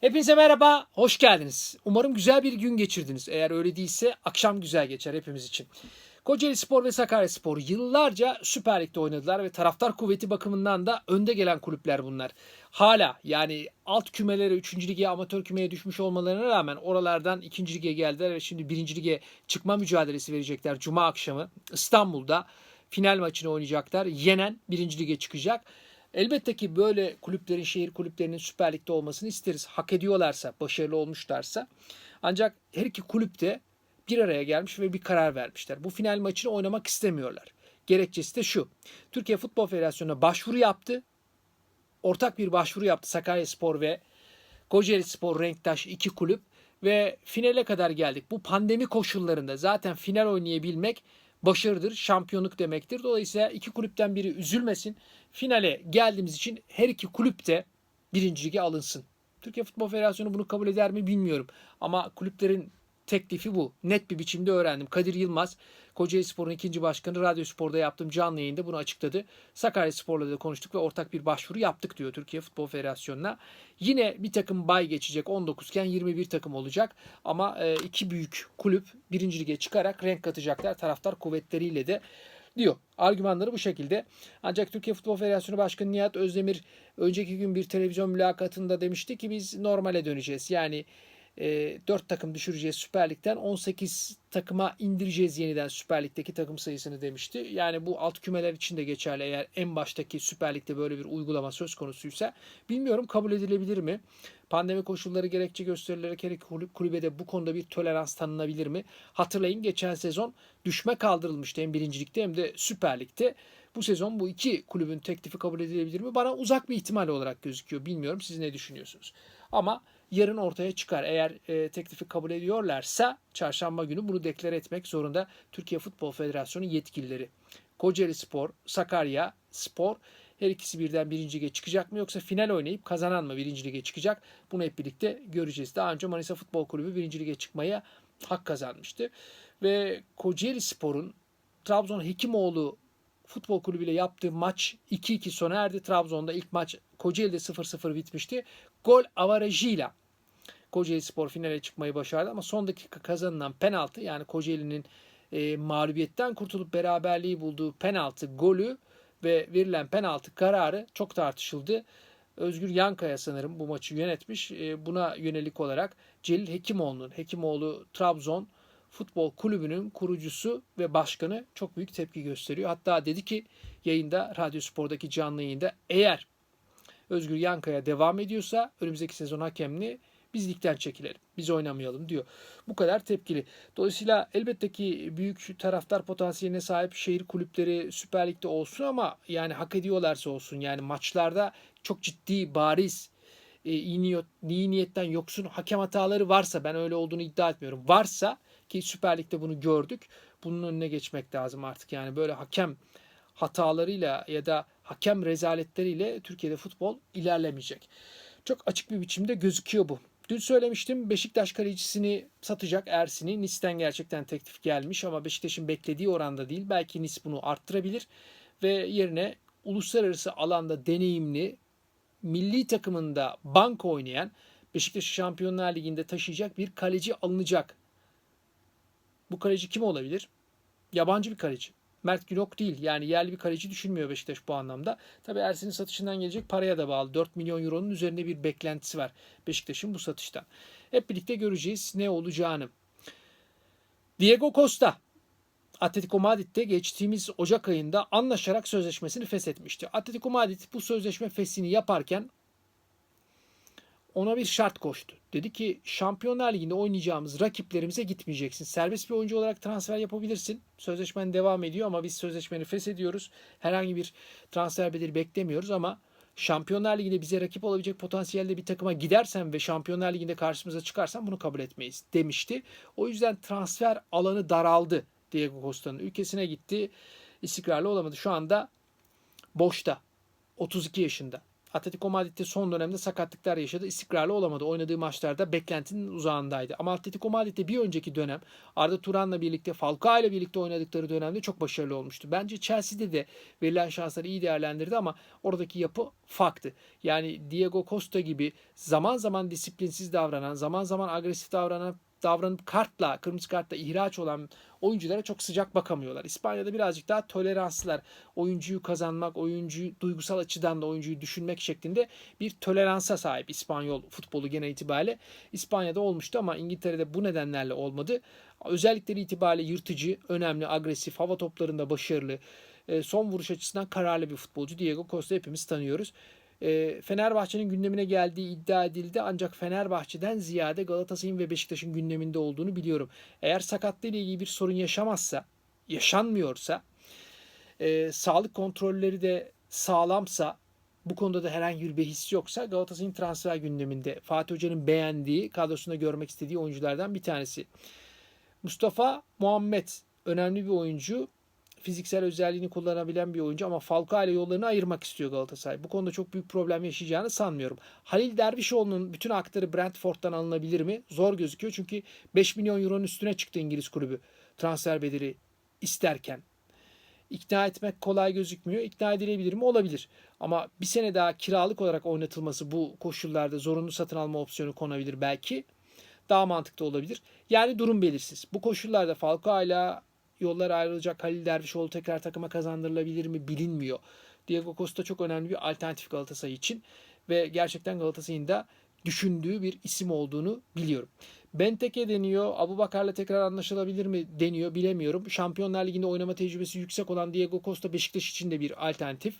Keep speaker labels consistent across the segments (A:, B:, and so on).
A: Hepinize merhaba, hoş geldiniz. Umarım güzel bir gün geçirdiniz. Eğer öyle değilse akşam güzel geçer hepimiz için. Kocaeli Spor ve Sakarya Spor yıllarca Süper Lig'de oynadılar ve taraftar kuvveti bakımından da önde gelen kulüpler bunlar. Hala yani alt kümelere 3. lige amatör kümeye düşmüş olmalarına rağmen oralardan 2. lige geldiler ve şimdi 1. lige çıkma mücadelesi verecekler Cuma akşamı İstanbul'da final maçını oynayacaklar. Yenen 1. lige çıkacak. Elbette ki böyle kulüplerin, şehir kulüplerinin Süper Lig'de olmasını isteriz. Hak ediyorlarsa, başarılı olmuşlarsa. Ancak her iki kulüp de bir araya gelmiş ve bir karar vermişler. Bu final maçını oynamak istemiyorlar. Gerekçesi de şu. Türkiye Futbol Federasyonu'na başvuru yaptı. Ortak bir başvuru yaptı Sakarya Spor ve Kocaeli Spor Renktaş iki kulüp ve finale kadar geldik. Bu pandemi koşullarında zaten final oynayabilmek başarıdır, şampiyonluk demektir. Dolayısıyla iki kulüpten biri üzülmesin. Finale geldiğimiz için her iki kulüp de birinci lige alınsın. Türkiye Futbol Federasyonu bunu kabul eder mi bilmiyorum. Ama kulüplerin teklifi bu. Net bir biçimde öğrendim. Kadir Yılmaz, Kocaeli Spor'un ikinci başkanı Radyo Spor'da yaptığım canlı yayında bunu açıkladı. Sakarya Spor'la da konuştuk ve ortak bir başvuru yaptık diyor Türkiye Futbol Federasyonu'na. Yine bir takım bay geçecek 19 iken 21 takım olacak. Ama e, iki büyük kulüp birinci lige çıkarak renk katacaklar taraftar kuvvetleriyle de diyor. Argümanları bu şekilde. Ancak Türkiye Futbol Federasyonu Başkanı Nihat Özdemir önceki gün bir televizyon mülakatında demişti ki biz normale döneceğiz. Yani e, 4 takım düşüreceğiz Süper Lig'den 18 takıma indireceğiz yeniden Süper Lig'deki takım sayısını demişti. Yani bu alt kümeler için de geçerli eğer en baştaki Süper Lig'de böyle bir uygulama söz konusuysa. Bilmiyorum kabul edilebilir mi? Pandemi koşulları gerekçe gösterilerek her iki kulübede bu konuda bir tolerans tanınabilir mi? Hatırlayın geçen sezon düşme kaldırılmıştı hem birincilikte hem de Süper Lig'de. Bu sezon bu iki kulübün teklifi kabul edilebilir mi? Bana uzak bir ihtimal olarak gözüküyor. Bilmiyorum siz ne düşünüyorsunuz? Ama yarın ortaya çıkar. Eğer e, teklifi kabul ediyorlarsa çarşamba günü bunu deklare etmek zorunda Türkiye Futbol Federasyonu yetkilileri. Kocaeli Spor, Sakarya Spor her ikisi birden birinci lige çıkacak mı yoksa final oynayıp kazanan mı birinci lige çıkacak? Bunu hep birlikte göreceğiz. Daha önce Manisa Futbol Kulübü birinci lige çıkmaya hak kazanmıştı. Ve Kocaeli Spor'un Trabzon Hekimoğlu Futbol Kulübü ile yaptığı maç 2-2 sona erdi. Trabzon'da ilk maç Kocaeli'de 0-0 bitmişti. Gol avarajıyla Kocaeli Spor finale çıkmayı başardı ama son dakika kazanılan penaltı yani Kocaeli'nin e, mağlubiyetten kurtulup beraberliği bulduğu penaltı golü ve verilen penaltı kararı çok tartışıldı. Özgür Yankaya sanırım bu maçı yönetmiş. E, buna yönelik olarak Celil Hekimoğlu'nun, Hekimoğlu Trabzon Futbol Kulübü'nün kurucusu ve başkanı çok büyük tepki gösteriyor. Hatta dedi ki yayında Radyo Spor'daki canlı yayında eğer Özgür Yankaya devam ediyorsa önümüzdeki sezon hakemli biz ligden çekilelim. Biz oynamayalım diyor. Bu kadar tepkili. Dolayısıyla elbette ki büyük taraftar potansiyeline sahip şehir kulüpleri Süper Lig'de olsun ama yani hak ediyorlarsa olsun. Yani maçlarda çok ciddi bariz e, iyi, niyet, iyi niyetten yoksun hakem hataları varsa ben öyle olduğunu iddia etmiyorum. Varsa ki Süper Lig'de bunu gördük. Bunun önüne geçmek lazım artık. Yani böyle hakem hatalarıyla ya da hakem rezaletleriyle Türkiye'de futbol ilerlemeyecek. Çok açık bir biçimde gözüküyor bu. Dün söylemiştim Beşiktaş kalecisini satacak Ersin'i. Nis'ten gerçekten teklif gelmiş ama Beşiktaş'ın beklediği oranda değil. Belki Nis bunu arttırabilir ve yerine uluslararası alanda deneyimli milli takımında banka oynayan Beşiktaş'ı Şampiyonlar Ligi'nde taşıyacak bir kaleci alınacak. Bu kaleci kim olabilir? Yabancı bir kaleci. Mert Günok değil. Yani yerli bir kaleci düşünmüyor Beşiktaş bu anlamda. Tabii Ersin'in satışından gelecek paraya da bağlı. 4 milyon euronun üzerinde bir beklentisi var Beşiktaş'ın bu satıştan. Hep birlikte göreceğiz ne olacağını. Diego Costa Atletico Madrid'de geçtiğimiz Ocak ayında anlaşarak sözleşmesini feshetmişti. Atletico Madrid bu sözleşme feshini yaparken ona bir şart koştu. Dedi ki Şampiyonlar Ligi'nde oynayacağımız rakiplerimize gitmeyeceksin. Serbest bir oyuncu olarak transfer yapabilirsin. Sözleşmen devam ediyor ama biz sözleşmeni feshediyoruz. Herhangi bir transfer bedeli beklemiyoruz ama Şampiyonlar Ligi'nde bize rakip olabilecek potansiyelde bir takıma gidersen ve Şampiyonlar Ligi'nde karşımıza çıkarsan bunu kabul etmeyiz demişti. O yüzden transfer alanı daraldı. Diego Costa'nın ülkesine gitti. İstikrarlı olamadı. Şu anda boşta. 32 yaşında. Atletico Madrid'de son dönemde sakatlıklar yaşadı. İstikrarlı olamadı. Oynadığı maçlarda beklentinin uzağındaydı. Ama Atletico Madrid'de bir önceki dönem Arda Turan'la birlikte Falcao ile birlikte oynadıkları dönemde çok başarılı olmuştu. Bence Chelsea'de de verilen şansları iyi değerlendirdi ama oradaki yapı farklı. Yani Diego Costa gibi zaman zaman disiplinsiz davranan, zaman zaman agresif davranan davranıp kartla, kırmızı kartla ihraç olan oyunculara çok sıcak bakamıyorlar. İspanya'da birazcık daha toleranslılar. Oyuncuyu kazanmak, oyuncuyu duygusal açıdan da oyuncuyu düşünmek şeklinde bir toleransa sahip İspanyol futbolu genel itibariyle. İspanya'da olmuştu ama İngiltere'de bu nedenlerle olmadı. Özellikleri itibariyle yırtıcı, önemli, agresif, hava toplarında başarılı, e, son vuruş açısından kararlı bir futbolcu. Diego Costa hepimiz tanıyoruz e, Fenerbahçe'nin gündemine geldiği iddia edildi. Ancak Fenerbahçe'den ziyade Galatasaray'ın ve Beşiktaş'ın gündeminde olduğunu biliyorum. Eğer sakatlığı ile ilgili bir sorun yaşamazsa, yaşanmıyorsa, e, sağlık kontrolleri de sağlamsa, bu konuda da herhangi bir behis yoksa Galatasaray'ın transfer gündeminde Fatih Hoca'nın beğendiği, kadrosunda görmek istediği oyunculardan bir tanesi. Mustafa Muhammed önemli bir oyuncu fiziksel özelliğini kullanabilen bir oyuncu ama Falcao ile yollarını ayırmak istiyor Galatasaray. Bu konuda çok büyük problem yaşayacağını sanmıyorum. Halil Dervişoğlu'nun bütün hakları Brentford'dan alınabilir mi? Zor gözüküyor çünkü 5 milyon euronun üstüne çıktı İngiliz kulübü transfer bedeli isterken. İkna etmek kolay gözükmüyor. İkna edilebilir mi? Olabilir. Ama bir sene daha kiralık olarak oynatılması bu koşullarda zorunlu satın alma opsiyonu konabilir belki. Daha mantıklı olabilir. Yani durum belirsiz. Bu koşullarda Falcao ile yollar ayrılacak. Halil Dervişoğlu tekrar takıma kazandırılabilir mi bilinmiyor. Diego Costa çok önemli bir alternatif Galatasaray için ve gerçekten Galatasaray'ın da düşündüğü bir isim olduğunu biliyorum. Benteke deniyor. Abu Bakar'la tekrar anlaşılabilir mi deniyor bilemiyorum. Şampiyonlar Ligi'nde oynama tecrübesi yüksek olan Diego Costa Beşiktaş için de bir alternatif.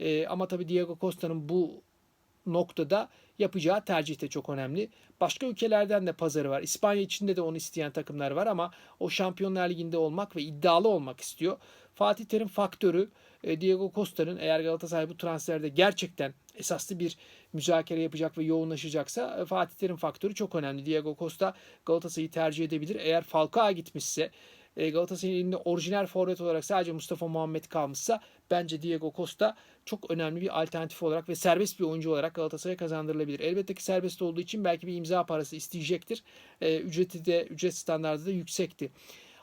A: Ee, ama tabii Diego Costa'nın bu noktada yapacağı tercih de çok önemli. Başka ülkelerden de pazarı var. İspanya içinde de onu isteyen takımlar var ama o Şampiyonlar Ligi'nde olmak ve iddialı olmak istiyor. Fatih Terim faktörü e, Diego Costa'nın eğer Galatasaray bu transferde gerçekten esaslı bir müzakere yapacak ve yoğunlaşacaksa e, Fatih Terim faktörü çok önemli. Diego Costa Galatasaray'ı tercih edebilir. Eğer Falcao gitmişse e, Galatasaray'ın orijinal forvet olarak sadece Mustafa Muhammed kalmışsa bence Diego Costa çok önemli bir alternatif olarak ve serbest bir oyuncu olarak Galatasaray'a kazandırılabilir. Elbette ki serbest olduğu için belki bir imza parası isteyecektir. E, ücreti de ücret standartı da yüksekti.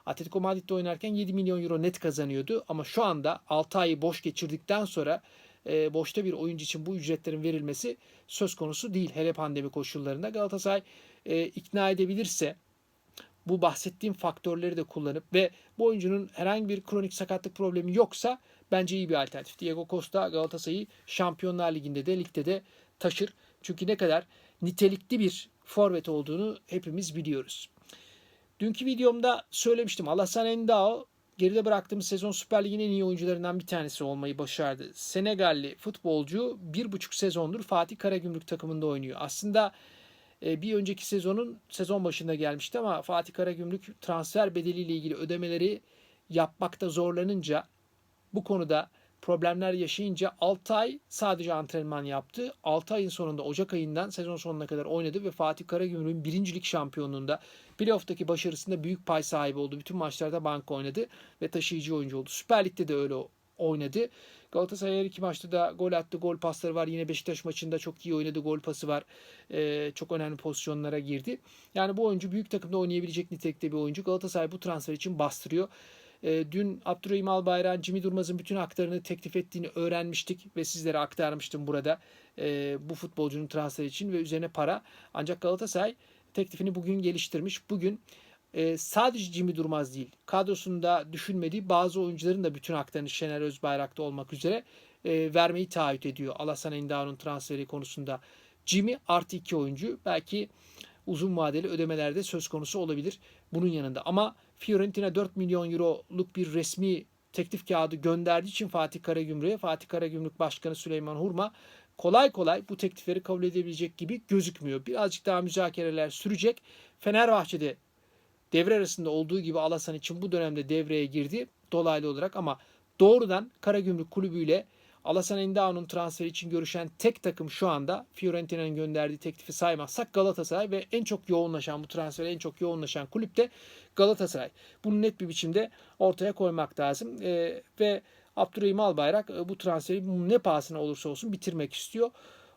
A: Atletico Madrid'de oynarken 7 milyon euro net kazanıyordu ama şu anda 6 ayı boş geçirdikten sonra e, boşta bir oyuncu için bu ücretlerin verilmesi söz konusu değil. Hele pandemi koşullarında Galatasaray ikna edebilirse bu bahsettiğim faktörleri de kullanıp ve bu oyuncunun herhangi bir kronik sakatlık problemi yoksa bence iyi bir alternatif. Diego Costa Galatasaray'ı Şampiyonlar Ligi'nde de ligde de taşır. Çünkü ne kadar nitelikli bir forvet olduğunu hepimiz biliyoruz. Dünkü videomda söylemiştim. Alassane Endao geride bıraktığımız sezon Süper Lig'in en iyi oyuncularından bir tanesi olmayı başardı. Senegalli futbolcu bir buçuk sezondur Fatih Karagümrük takımında oynuyor. Aslında bir önceki sezonun sezon başında gelmişti ama Fatih Karagümrük transfer bedeliyle ilgili ödemeleri yapmakta zorlanınca bu konuda problemler yaşayınca 6 ay sadece antrenman yaptı. 6 ayın sonunda Ocak ayından sezon sonuna kadar oynadı ve Fatih Karagümrük'ün birincilik şampiyonluğunda playoff'taki başarısında büyük pay sahibi oldu. Bütün maçlarda banka oynadı ve taşıyıcı oyuncu oldu. Süper Lig'de de öyle oynadı. Galatasaray her iki maçta da gol attı. Gol pasları var. Yine Beşiktaş maçında çok iyi oynadı. Gol pası var. Ee, çok önemli pozisyonlara girdi. Yani bu oyuncu büyük takımda oynayabilecek nitelikte bir oyuncu. Galatasaray bu transfer için bastırıyor. E, dün Abdurrahim Albayrak'ın Jimmy Durmaz'ın bütün haklarını teklif ettiğini öğrenmiştik ve sizlere aktarmıştım burada e, bu futbolcunun transfer için ve üzerine para. Ancak Galatasaray teklifini bugün geliştirmiş. Bugün e, sadece Jimmy Durmaz değil kadrosunda düşünmediği bazı oyuncuların da bütün haklarını Şener Özbayrak'ta olmak üzere e, vermeyi taahhüt ediyor. Alasan Endao'nun transferi konusunda. Jimmy artı iki oyuncu belki uzun vadeli ödemelerde söz konusu olabilir bunun yanında. Ama Fiorentina 4 milyon euroluk bir resmi teklif kağıdı gönderdiği için Fatih Karagümrük'e Fatih Karagümrük Başkanı Süleyman Hurma kolay kolay bu teklifleri kabul edebilecek gibi gözükmüyor. Birazcık daha müzakereler sürecek. Fenerbahçe'de devre arasında olduğu gibi Alasan için bu dönemde devreye girdi dolaylı olarak ama doğrudan Karagümrük Kulübü ile Alasan Endao'nun transferi için görüşen tek takım şu anda Fiorentina'nın gönderdiği teklifi saymazsak Galatasaray ve en çok yoğunlaşan bu transfere en çok yoğunlaşan kulüp de Galatasaray. Bunu net bir biçimde ortaya koymak lazım. E, ve Abdurrahim Albayrak e, bu transferi ne pahasına olursa olsun bitirmek istiyor.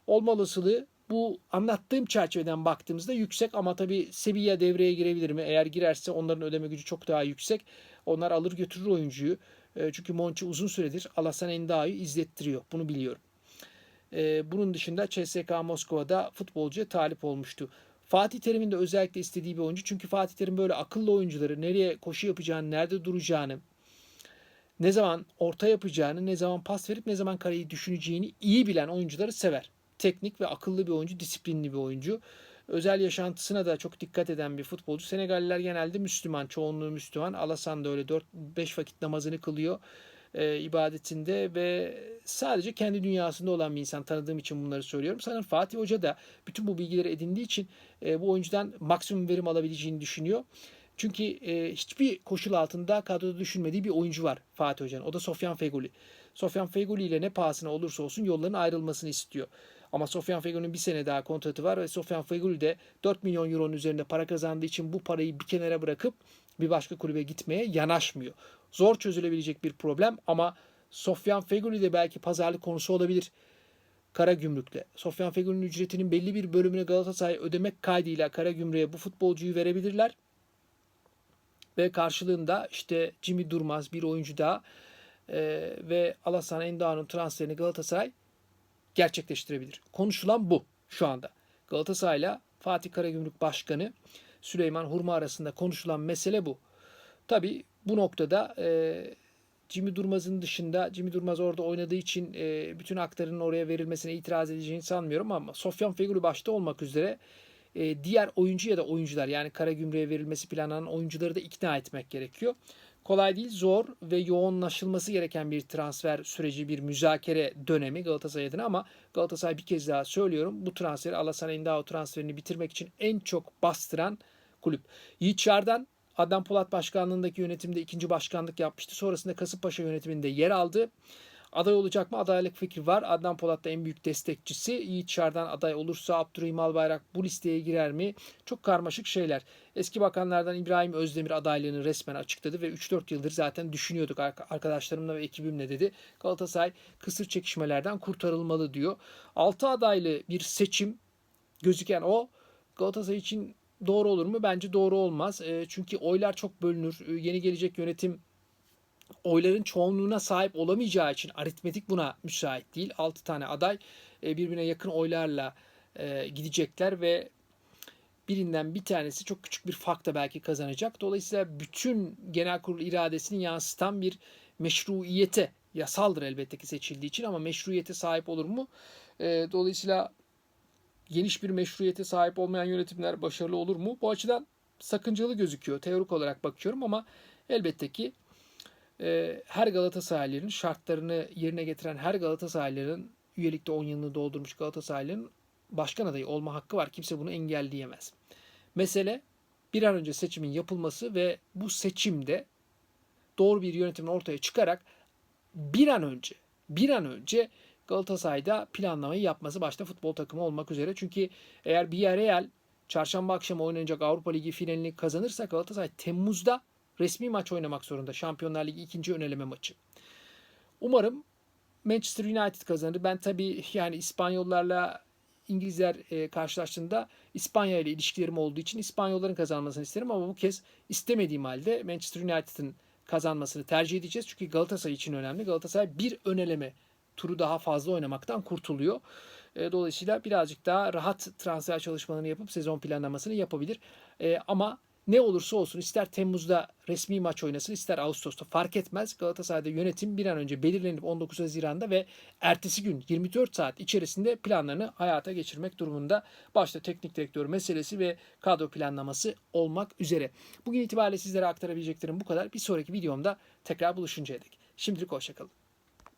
A: Olma olasılığı bu anlattığım çerçeveden baktığımızda yüksek ama tabii Sevilla devreye girebilir mi? Eğer girerse onların ödeme gücü çok daha yüksek. Onlar alır götürür oyuncuyu. E, çünkü Monchi uzun süredir Alassane Endao'yu izlettiriyor. Bunu biliyorum. E, bunun dışında CSK Moskova'da futbolcuya talip olmuştu. Fatih Terim'in de özellikle istediği bir oyuncu. Çünkü Fatih Terim böyle akıllı oyuncuları nereye koşu yapacağını, nerede duracağını, ne zaman orta yapacağını, ne zaman pas verip ne zaman kareyi düşüneceğini iyi bilen oyuncuları sever. Teknik ve akıllı bir oyuncu, disiplinli bir oyuncu. Özel yaşantısına da çok dikkat eden bir futbolcu. Senegalliler genelde Müslüman, çoğunluğu Müslüman. Alasan da öyle 4-5 vakit namazını kılıyor e, ibadetinde ve sadece kendi dünyasında olan bir insan tanıdığım için bunları söylüyorum. Sanırım Fatih Hoca da bütün bu bilgileri edindiği için e, bu oyuncudan maksimum verim alabileceğini düşünüyor. Çünkü e, hiçbir koşul altında kadroda düşünmediği bir oyuncu var Fatih Hoca'nın. O da Sofyan Feguli. Sofyan Feguli ile ne pahasına olursa olsun yolların ayrılmasını istiyor. Ama Sofyan Feguli'nin bir sene daha kontratı var ve Sofyan Feguli de 4 milyon euronun üzerinde para kazandığı için bu parayı bir kenara bırakıp bir başka kulübe gitmeye yanaşmıyor. Zor çözülebilecek bir problem ama Sofyan Feguli de belki pazarlık konusu olabilir. Kara Gümrük'le. Sofyan Fegüli'nin ücretinin belli bir bölümünü Galatasaray ödemek kaydıyla Kara Gümrük'e bu futbolcuyu verebilirler. Ve karşılığında işte Jimmy Durmaz bir oyuncu daha e, ve Alassane Endao'nun transferini Galatasaray gerçekleştirebilir. Konuşulan bu şu anda. Galatasaray'la Fatih Karagümrük Başkanı Süleyman Hurma arasında konuşulan mesele bu. Tabi bu noktada e, Jimmy Durmaz'ın dışında Jimmy Durmaz orada oynadığı için e, bütün haklarının oraya verilmesine itiraz edeceğini sanmıyorum ama Sofyan Feguli başta olmak üzere e, diğer oyuncu ya da oyuncular yani Karagümrük'e verilmesi planlanan oyuncuları da ikna etmek gerekiyor. Kolay değil, zor ve yoğunlaşılması gereken bir transfer süreci, bir müzakere dönemi Galatasaray adına ama Galatasaray bir kez daha söylüyorum bu transferi Alassane Indao transferini bitirmek için en çok bastıran kulüp. Yiğit Çardan Adnan Polat başkanlığındaki yönetimde ikinci başkanlık yapmıştı. Sonrasında Kasımpaşa yönetiminde yer aldı. Aday olacak mı? Adaylık fikri var. Adnan Polat da en büyük destekçisi. Yiğit Çardan aday olursa Abdurrahim Albayrak bu listeye girer mi? Çok karmaşık şeyler. Eski bakanlardan İbrahim Özdemir adaylığını resmen açıkladı ve 3-4 yıldır zaten düşünüyorduk arkadaşlarımla ve ekibimle dedi. Galatasaray kısır çekişmelerden kurtarılmalı diyor. 6 adaylı bir seçim gözüken o Galatasaray için doğru olur mu? Bence doğru olmaz. E, çünkü oylar çok bölünür. E, yeni gelecek yönetim oyların çoğunluğuna sahip olamayacağı için aritmetik buna müsait değil. 6 tane aday e, birbirine yakın oylarla e, gidecekler ve birinden bir tanesi çok küçük bir farkla belki kazanacak. Dolayısıyla bütün genel kurul iradesini yansıtan bir meşruiyete yasaldır elbette ki seçildiği için ama meşruiyete sahip olur mu? E, dolayısıyla geniş bir meşruiyete sahip olmayan yönetimler başarılı olur mu? Bu açıdan sakıncalı gözüküyor. Teorik olarak bakıyorum ama elbette ki her Galatasaraylı'nın şartlarını yerine getiren her Galatasaraylı'nın üyelikte 10 yılını doldurmuş Galatasaraylı'nın başkan adayı olma hakkı var. Kimse bunu engelleyemez. Mesele bir an önce seçimin yapılması ve bu seçimde doğru bir yönetimin ortaya çıkarak bir an önce bir an önce Galatasaray'da planlamayı yapması başta futbol takımı olmak üzere. Çünkü eğer bir Real çarşamba akşamı oynanacak Avrupa Ligi finalini kazanırsa Galatasaray Temmuz'da resmi maç oynamak zorunda. Şampiyonlar Ligi ikinci öneleme maçı. Umarım Manchester United kazanır. Ben tabii yani İspanyollarla İngilizler e, karşılaştığında İspanya ile ilişkilerim olduğu için İspanyolların kazanmasını isterim ama bu kez istemediğim halde Manchester United'ın kazanmasını tercih edeceğiz. Çünkü Galatasaray için önemli. Galatasaray bir öneleme turu daha fazla oynamaktan kurtuluyor. E, dolayısıyla birazcık daha rahat transfer çalışmalarını yapıp sezon planlamasını yapabilir. E, ama ne olursa olsun ister Temmuz'da resmi maç oynasın ister Ağustos'ta fark etmez. Galatasaray'da yönetim bir an önce belirlenip 19 Haziran'da ve ertesi gün 24 saat içerisinde planlarını hayata geçirmek durumunda. Başta teknik direktör meselesi ve kadro planlaması olmak üzere. Bugün itibariyle sizlere aktarabileceklerim bu kadar. Bir sonraki videomda tekrar buluşuncaya dek. Şimdilik hoşçakalın.